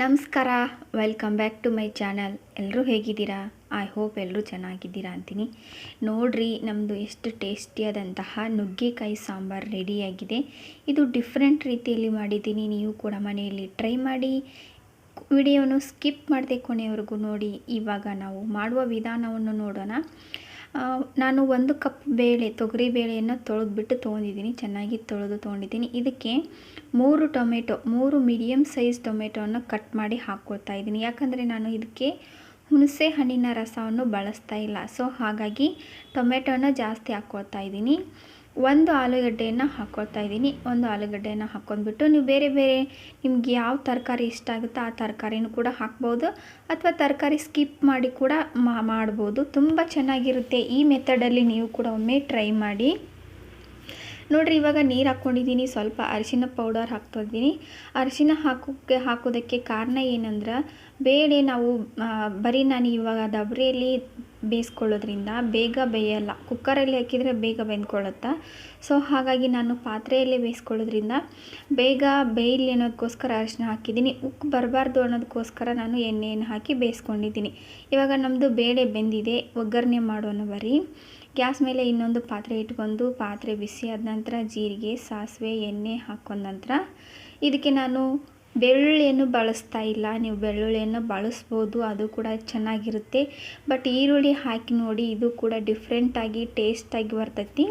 ನಮಸ್ಕಾರ welcome back to my channel ಎಲ್ಲರೂ ಹೇಗಿದ್ದೀರಾ? ಐ ಹೋಪ್ ಎಲ್ಲರೂ ಚೆನ್ನಾಗಿದ್ದೀರಾ ಅಂತೀನಿ. ನೋಡ್ರಿ ನಮ್ಮದು ಎಷ್ಟು ಟೇಸ್ಟಿಯಾದಂತಹ ನುಗ್ಗೆಕಾಯಿ ಸಾಂಬಾರು ರೆಡಿಯಾಗಿದೆ ಇದು ಡಿಫ್ರೆಂಟ್ ರೀತಿಯಲ್ಲಿ ಮಾಡಿದ್ದೀನಿ. ನೀವು ಕೂಡ ಮನೆಯಲ್ಲಿ ಟ್ರೈ ಮಾಡಿ ವಿಡಿಯೋನು ಸ್ಕಿಪ್ ಮಾಡದೆ ಕೊನೆಯವರೆಗೂ ನೋಡಿ. ಇವಾಗ ನಾವು ಮಾಡುವ ವಿಧಾನವನ್ನು ನೋಡೋಣ. ನಾನು ಒಂದು ಕಪ್ ಬೇಳೆ, ತೊಗರಿ ಬೇಳೆಯನ್ನು ತೊಳೆದ್ಬಿಟ್ಟು ತೊಗೊಂಡಿದ್ದೀನಿ, ಚೆನ್ನಾಗಿ ತೊಳೆದು ತೊಗೊಂಡಿದ್ದೀನಿ. ಇದಕ್ಕೆ ಮೂರು ಟೊಮೆಟೊ, ಮೂರು ಮೀಡಿಯಮ್ ಸೈಜ್ ಟೊಮೆಟೊವನ್ನು ಕಟ್ ಮಾಡಿ ಹಾಕ್ಕೊಳ್ತಾ ಇದ್ದೀನಿ. ಯಾಕಂದರೆ ನಾನು ಇದಕ್ಕೆ ಹುಣಸೆ ಹಣ್ಣಿನ ರಸವನ್ನು ಬಳಸ್ತಾ ಇಲ್ಲ. ಸೊ, ಹಾಗಾಗಿ ಟೊಮೆಟೊನ ಜಾಸ್ತಿ ಹಾಕ್ಕೊಳ್ತಾ ಇದ್ದೀನಿ. ಒಂದು ಆಲೂಗಡ್ಡೆಯನ್ನು ಹಾಕ್ಕೊಳ್ತಾ ಇದ್ದೀನಿ. ಒಂದು ಆಲೂಗಡ್ಡೆಯನ್ನು ಹಾಕ್ಕೊಂಡ್ಬಿಟ್ಟು ನೀವು ಬೇರೆ ಬೇರೆ ನಿಮ್ಗೆ ಯಾವ ತರಕಾರಿ ಇಷ್ಟ ಆಗುತ್ತೋ ಆ ತರಕಾರಿನೂ ಕೂಡ ಹಾಕ್ಬೋದು. ಅಥವಾ ತರಕಾರಿ ಸ್ಕಿಪ್ ಮಾಡಿ ಕೂಡ ಮಾಡ್ಬೋದು. ತುಂಬ ಚೆನ್ನಾಗಿರುತ್ತೆ ಈ ಮೆಥಡಲ್ಲಿ ನೀವು ಕೂಡ ಒಮ್ಮೆ ಟ್ರೈ ಮಾಡಿ. ನೋಡ್ರಿ, ಇವಾಗ ನೀರು ಹಾಕ್ಕೊಂಡಿದ್ದೀನಿ. ಸ್ವಲ್ಪ ಅರಿಶಿನ ಪೌಡರ್ ಹಾಕ್ತಾ ಇದ್ದೀನಿ. ಅರಿಶಿನ ಹಾಕೋಕ್ಕೆ ಹಾಕೋದಕ್ಕೆ ಕಾರಣ ಏನಂದ್ರೆ, ಬೇಳೆ ನಾವು ಬರೀ ನಾನು ಇವಾಗ ದಬ್ರಿಯಲ್ಲಿ ಬೇಯಿಸ್ಕೊಳ್ಳೋದ್ರಿಂದ ಬೇಗ ಬೇಯಲ್ಲ. ಕುಕ್ಕರಲ್ಲಿ ಹಾಕಿದರೆ ಬೇಗ ಬೆಂದ್ಕೊಳ್ಳುತ್ತೆ? ಸೊ ಹಾಗಾಗಿ ನಾನು ಪಾತ್ರೆಯಲ್ಲೇ ಬೇಯಿಸ್ಕೊಳ್ಳೋದ್ರಿಂದ ಬೇಗ ಬೇಯಲಿ ಅನ್ನೋದಕ್ಕೋಸ್ಕರ ಅರಿಶಿನ ಹಾಕಿದ್ದೀನಿ. ಉಕ್ಕು ಬರಬಾರ್ದು ಅನ್ನೋದಕ್ಕೋಸ್ಕರ ನಾನು ಎಣ್ಣೆಯನ್ನು ಹಾಕಿ ಬೇಯಿಸ್ಕೊಂಡಿದ್ದೀನಿ. ಇವಾಗ ನಮ್ಮದು ಬೇಳೆ ಬೆಂದಿದೆ. ಒಗ್ಗರಣೆ ಮಾಡೋಣ ಬರೀ. ಗ್ಯಾಸ್ ಮೇಲೆ ಇನ್ನೊಂದು ಪಾತ್ರೆ ಇಟ್ಕೊಂಡು ಪಾತ್ರೆ ಬಿಸಿ ಆದ ನಂತರ ಜೀರಿಗೆ, ಸಾಸಿವೆ, ಎಣ್ಣೆ ಹಾಕೊಂಡ ನಂತರ ಇದಕ್ಕೆ ನಾನು ಬೆಳ್ಳುಳ್ಳಿಯನ್ನು ಬಳಸ್ತಾ ಇಲ್ಲ. ನೀವು ಬೆಳ್ಳುಳ್ಳಿಯನ್ನು ಬಳಸ್ಬೋದು, ಅದು ಕೂಡ ಚೆನ್ನಾಗಿರುತ್ತೆ. ಬಟ್ ಈರುಳ್ಳಿ ಹಾಕಿ ನೋಡಿ, ಇದು ಕೂಡ ಡಿಫ್ರೆಂಟಾಗಿ ಟೇಸ್ಟಾಗಿ ಬರ್ತೈತಿ.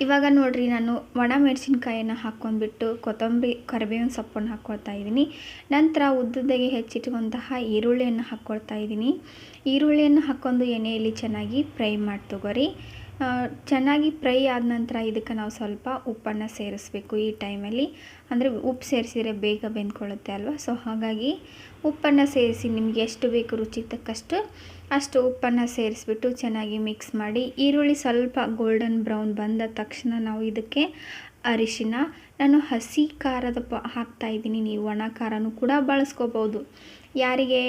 ಇವಾಗ ನೋಡಿರಿ, ನಾನು ಒಣ ಮೆಣಸಿನ್ಕಾಯನ್ನು ಹಾಕ್ಕೊಂಡ್ಬಿಟ್ಟು ಕೊತ್ತಂಬರಿ, ಕರಿಬೇವಿನ ಸೊಪ್ಪನ್ನು ಹಾಕ್ಕೊಳ್ತಾ ಇದ್ದೀನಿ. ನಂತರ ಉದ್ದದಾಗಿ ಹೆಚ್ಚಿಟ್ಟುವಂತಹ ಈರುಳ್ಳಿಯನ್ನು ಹಾಕ್ಕೊಳ್ತಾ ಇದ್ದೀನಿ. ಈರುಳ್ಳಿಯನ್ನು ಹಾಕ್ಕೊಂಡು ಎಣ್ಣೆಯಲ್ಲಿ ಚೆನ್ನಾಗಿ ಫ್ರೈ ಮಾಡಿ ತಗೋರಿ ಚೆನ್ನಾಗಿ ಫ್ರೈ ಆದ ನಂತರ ಇದಕ್ಕೆ ನಾವು ಸ್ವಲ್ಪ ಉಪ್ಪನ್ನು ಸೇರಿಸ್ಬೇಕು ಈ ಟೈಮಲ್ಲಿ. ಅಂದರೆ ಉಪ್ಪು ಸೇರಿಸಿದರೆ ಬೇಗ ಬೆಂದ್ಕೊಳ್ಳುತ್ತೆ ಅಲ್ವಾ? ಸೊ ಹಾಗಾಗಿ ಉಪ್ಪನ್ನು ಸೇರಿಸಿ ನಿಮಗೆ ಎಷ್ಟು ಬೇಕು ರುಚಿ ತಕ್ಕಷ್ಟು ಅಷ್ಟು ಉಪ್ಪನ್ನು ಸೇರಿಸ್ಬಿಟ್ಟು ಚೆನ್ನಾಗಿ ಮಿಕ್ಸ್ ಮಾಡಿ ಈರುಳ್ಳಿ ಸ್ವಲ್ಪ ಗೋಲ್ಡನ್ ಬ್ರೌನ್ ಬಂದ ತಕ್ಷಣ ನಾವು ಇದಕ್ಕೆ ಅರಿಶಿನ, ನಾನು ಹಸಿ ಖಾರದ ಪ ಹಾಕ್ತಾಯಿದ್ದೀನಿ ನೀವು ಒಣ ಖಾರನೂ ಕೂಡ ಬಳಸ್ಕೋಬೋದು. ಯಾರಿಗೆ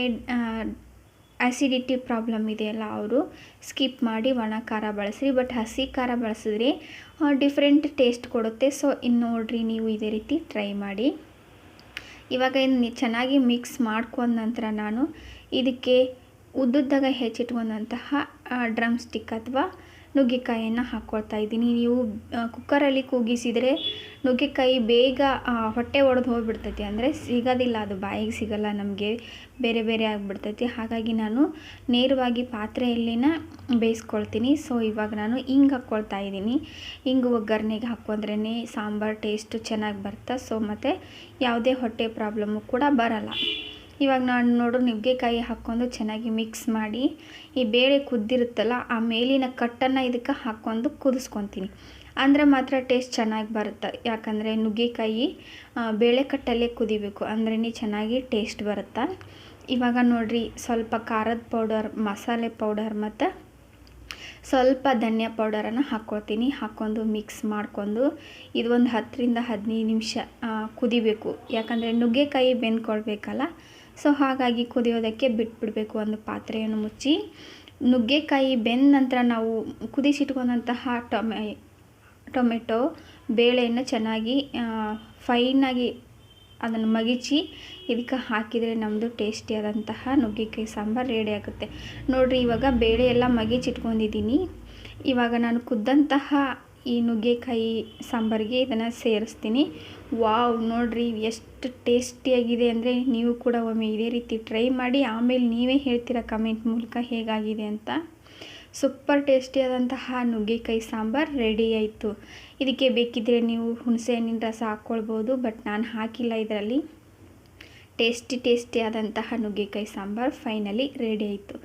ಆ್ಯಸಿಡಿಟಿ ಪ್ರಾಬ್ಲಮ್ ಇದೆಯಲ್ಲ ಅವರು. ಸ್ಕಿಪ್ ಮಾಡಿ ಒಣ ಖಾರ ಬಳಸ್ರಿ ಬಟ್ ಹಸಿ ಖಾರ ಬಳಸಿದ್ರೆ ಡಿಫ್ರೆಂಟ್ ಟೇಸ್ಟ್ ಕೊಡುತ್ತೆ. ಸೊ ಇನ್ನು ನೋಡ್ರಿ ನೀವು ಇದೇ ರೀತಿ ಟ್ರೈ ಮಾಡಿ. ಇವಾಗ ಇನ್ನು ಚೆನ್ನಾಗಿ ಮಿಕ್ಸ್ ಮಾಡ್ಕೊಂಡ ನಂತರ ನಾನು ಇದಕ್ಕೆ ಉದ್ದುದ್ದಾಗ ಹೆಚ್ಚಿಟ್ಕೊಂಡಂತಹ ಡ್ರಮ್ ಸ್ಟಿಕ್ ಅಥವಾ ನುಗ್ಗೆಕಾಯಿಯನ್ನು ಹಾಕ್ಕೊಳ್ತಾ ಇದ್ದೀನಿ. ನೀವು ಕುಕ್ಕರಲ್ಲಿ ಕೂಗಿಸಿದರೆ ನುಗ್ಗೆಕಾಯಿ ಬೇಗ ಹೊಟ್ಟೆ ಒಡೆದು ಹೋಗ್ಬಿಡ್ತೈತಿ. ಅಂದರೆ ಸಿಗೋದಿಲ್ಲ, ಅದು ಬಾಯಿಗೆ ಸಿಗಲ್ಲ, ನಮಗೆ ಬೇರೆ ಬೇರೆ ಆಗಿಬಿಡ್ತೈತಿ. ಹಾಗಾಗಿ ನಾನು ನೇರವಾಗಿ ಪಾತ್ರೆಯಲ್ಲಿನ ಬೇಯಿಸ್ಕೊಳ್ತೀನಿ. ಸೊ, ಇವಾಗ ನಾನು ಹಿಂಗೆ ಹಾಕ್ಕೊಳ್ತಾ ಇದ್ದೀನಿ. ಹಿಂಗೆ ಒಗ್ಗರಣೆಗೆ ಹಾಕ್ಕೊಂಡ್ರೇ ಸಾಂಬಾರು ಟೇಸ್ಟು ಚೆನ್ನಾಗಿ ಬರುತ್ತೆ ಸೊ ಮತ್ತು ಯಾವುದೇ ಹೊಟ್ಟೆ ಪ್ರಾಬ್ಲಮ್ಮು ಕೂಡ ಬರಲ್ಲ. ಇವಾಗ ನಾನು ನೋಡು ನುಗ್ಗೆಕಾಯಿ ಹಾಕ್ಕೊಂಡು ಚೆನ್ನಾಗಿ ಮಿಕ್ಸ್ ಮಾಡಿ, ಈ ಬೇಳೆ ಕುದ್ದಿರುತ್ತಲ್ಲ ಆ ಮೇಲಿನ ಕಟ್ಟನ್ನು ಇದಕ್ಕೆ ಹಾಕ್ಕೊಂಡು ಕುದಿಸ್ಕೊತೀನಿ. ಅಂದರೆ ಮಾತ್ರ ಟೇಸ್ಟ್ ಚೆನ್ನಾಗಿ ಬರುತ್ತೆ. ಯಾಕಂದರೆ ನುಗ್ಗೆಕಾಯಿ ಬೇಳೆ ಕಟ್ಟಲ್ಲೇ ಕುದಿಬೇಕು. ಅಂದ್ರೇ ಚೆನ್ನಾಗಿ ಟೇಸ್ಟ್ ಬರುತ್ತೆ? ಇವಾಗ ನೋಡಿರಿ, ಸ್ವಲ್ಪ ಖಾರದ ಪೌಡರ್ ಮಸಾಲೆ ಪೌಡರ್ ಮತ್ತು ಸ್ವಲ್ಪ ಧನಿಯಾ ಪೌಡರನ್ನು ಹಾಕ್ಕೊಳ್ತೀನಿ ಹಾಕ್ಕೊಂಡು ಮಿಕ್ಸ್ ಮಾಡ್ಕೊಂಡು ಇದು ಒಂದು ಹತ್ತರಿಂದ ಹದಿನೈದು ನಿಮಿಷ ಕುದಿಬೇಕು. ಯಾಕಂದರೆ ನುಗ್ಗೆಕಾಯಿ ಬೆಂದ್ಕೊಳ್ಬೇಕಲ್ಲ ಸೊ ಹಾಗಾಗಿ ಕುದಿಯೋದಕ್ಕೆ ಬಿಟ್ಬಿಡಬೇಕು ಒಂದು ಪಾತ್ರೆಯನ್ನು ಮುಚ್ಚಿ. ನುಗ್ಗೆಕಾಯಿ ಬೆಂದ ನಂತರ ನಾವು ಕುದಿಸಿಟ್ಕೊಂಡಂತಹ ಟೊಮೆ, ಟೊಮೆಟೊ ಬೇಳೆಯನ್ನು ಚೆನ್ನಾಗಿ ಫೈನಾಗಿ ಅದನ್ನು ಮಗಿಚಿ ಇದಕ್ಕೆ ಹಾಕಿದರೆ ನಮ್ಮದು ಟೇಸ್ಟಿಯಾದಂತಹ ನುಗ್ಗೆಕಾಯಿ ಸಾಂಬಾರು ರೆಡಿ ಆಗುತ್ತೆ. ನೋಡಿರಿ ಇವಾಗ ಬೇಳೆ ಎಲ್ಲ ಮಗಿಚಿಟ್ಕೊಂಡಿದ್ದೀನಿ. ಇವಾಗ ನಾನು ಕುದ್ದಂತಹ ಈ ನುಗ್ಗೆಕಾಯಿ ಸಾಂಬಾರಿಗೆ ಇದನ್ನು ಸೇರಿಸ್ತೀನಿ. ವಾವ್, ನೋಡಿರಿ ಎಷ್ಟು ಟೇಸ್ಟಿಯಾಗಿದೆ ಅಂದರೆ ನೀವು ಕೂಡ ಒಮ್ಮೆ ಇದೇ ರೀತಿ ಟ್ರೈ ಮಾಡಿ, ಆಮೇಲೆ ನೀವೇ ಹೇಳ್ತೀರಾ ಕಮೆಂಟ್ ಮೂಲಕ ಹೇಗಾಗಿದೆ ಅಂತ. ಸೂಪರ್ ಟೇಸ್ಟಿಯಾದಂತಹ ನುಗ್ಗೆಕಾಯಿ ಸಾಂಬಾರು ರೆಡಿ ಆಯಿತು. ಇದಕ್ಕೆ ಬೇಕಿದ್ದರೆ ನೀವು ಹುಣಸೆ ಹಣ್ಣಿನ ರಸ ಹಾಕ್ಕೊಳ್ಬೋದು ಬಟ್ ನಾನು ಹಾಕಿಲ್ಲ ಇದರಲ್ಲಿ. ಟೇಸ್ಟಿ ಟೇಸ್ಟಿಯಾದಂತಹ ನುಗ್ಗೆಕಾಯಿ ಸಾಂಬಾರು ಫೈನಲಿ ರೆಡಿ ಆಯಿತು.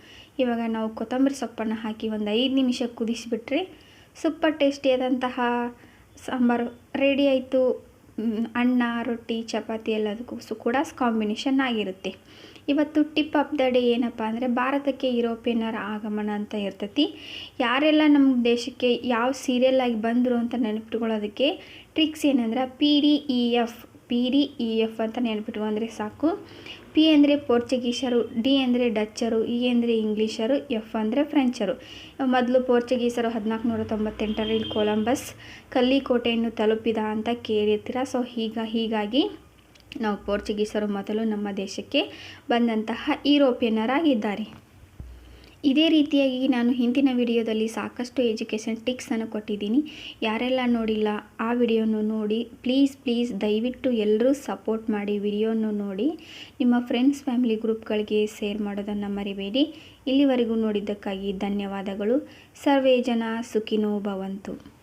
ಇವಾಗ ನಾವು ಕೊತ್ತಂಬರಿ ಸೊಪ್ಪನ್ನು ಹಾಕಿ ಒಂದು ಐದು ನಿಮಿಷ ಕುದಿಸಿಬಿಟ್ರೆ ಸೂಪರ್ ಟೇಸ್ಟಿಯಾದಂತಹ ಸಾಂಬಾರು. ರೆಡಿ ಆಯಿತು. ಅನ್ನ, ರೊಟ್ಟಿ, ಚಪಾತಿ ಎಲ್ಲದಕ್ಕೂ ಸು ಕೂಡ ಕಾಂಬಿನೇಷನ್ ಆಗಿರುತ್ತೆ. ಇವತ್ತು ಟಿಪ್ ಆಫ್ ದ ಡೇ ಏನಪ್ಪ ಅಂದರೆ ಭಾರತಕ್ಕೆ ಯುರೋಪಿಯನ್ನರ ಆಗಮನ ಅಂತ ಇರ್ತೈತಿ. ಯಾರೆಲ್ಲ ನಮ್ಮ ದೇಶಕ್ಕೆ ಯಾವ ಸೀರಿಯಲ್ ಆಗಿ ಬಂದರು ಅಂತ ನೆನಪಿಟ್ಕೊಳ್ಳೋದಕ್ಕೆ ಟ್ರಿಕ್ಸ್ ಏನಂದ್ರೆ P D E F P D E F ಅಂತ ನೆನಪಿಟ್ಕೊಂಡ್ರೆ ಸಾಕು. ಪಿ ಅಂದರೆ ಪೋರ್ಚುಗೀಸರು ಡಿ ಅಂದರೆ ಡಚ್ಚರು ಇ ಅಂದರೆ ಇಂಗ್ಲೀಷರು ಎಫ್ ಅಂದರೆ ಫ್ರೆಂಚರು. ಮೊದಲು ಪೋರ್ಚುಗೀಸರು ಹದಿನಾಲ್ಕು ನೂರ ತೊಂಬತ್ತೆಂಟರಲ್ಲಿ ಕೊಲಂಬಸ್ ಕಲ್ಲಿಕೋಟೆಯನ್ನು ತಲುಪಿದ ಅಂತ ಕೇಳಿರ್ತೀರ? ಸೊ ಹೀಗ, ಹೀಗಾಗಿ ನಾವು ಪೋರ್ಚುಗೀಸರು ಮೊದಲು ನಮ್ಮ ದೇಶಕ್ಕೆ ಬಂದಂತಹ ಯುರೋಪಿಯನ್ನರಾಗಿದ್ದಾರೆ. ಇದೇ ರೀತಿಯಾಗಿ ನಾನು ಹಿಂದಿನ ವಿಡಿಯೋದಲ್ಲಿ ಸಾಕಷ್ಟು ಎಜುಕೇಷನ್ ಟಿಕ್ಸನ್ನು ಕೊಟ್ಟಿದ್ದೀನಿ. ಯಾರೆಲ್ಲ ನೋಡಿಲ್ಲ ಆ ವಿಡಿಯೋನು ನೋಡಿ, ಪ್ಲೀಸ್ ಪ್ಲೀಸ್ ದಯವಿಟ್ಟು ಎಲ್ಲರೂ ಸಪೋರ್ಟ್ ಮಾಡಿ ವಿಡಿಯೋನು ನೋಡಿ. ನಿಮ್ಮ ಫ್ರೆಂಡ್ಸ್, ಫ್ಯಾಮಿಲಿ ಗ್ರೂಪ್ಗಳಿಗೆ ಶೇರ್ ಮಾಡೋದನ್ನು ಮರಿಬೇಡಿ. ಇಲ್ಲಿವರೆಗೂ ನೋಡಿದ್ದಕ್ಕಾಗಿ ಧನ್ಯವಾದಗಳು. ಸರ್ವೇ ಜನ ಸುಖಿನೋ ಭವಂತು.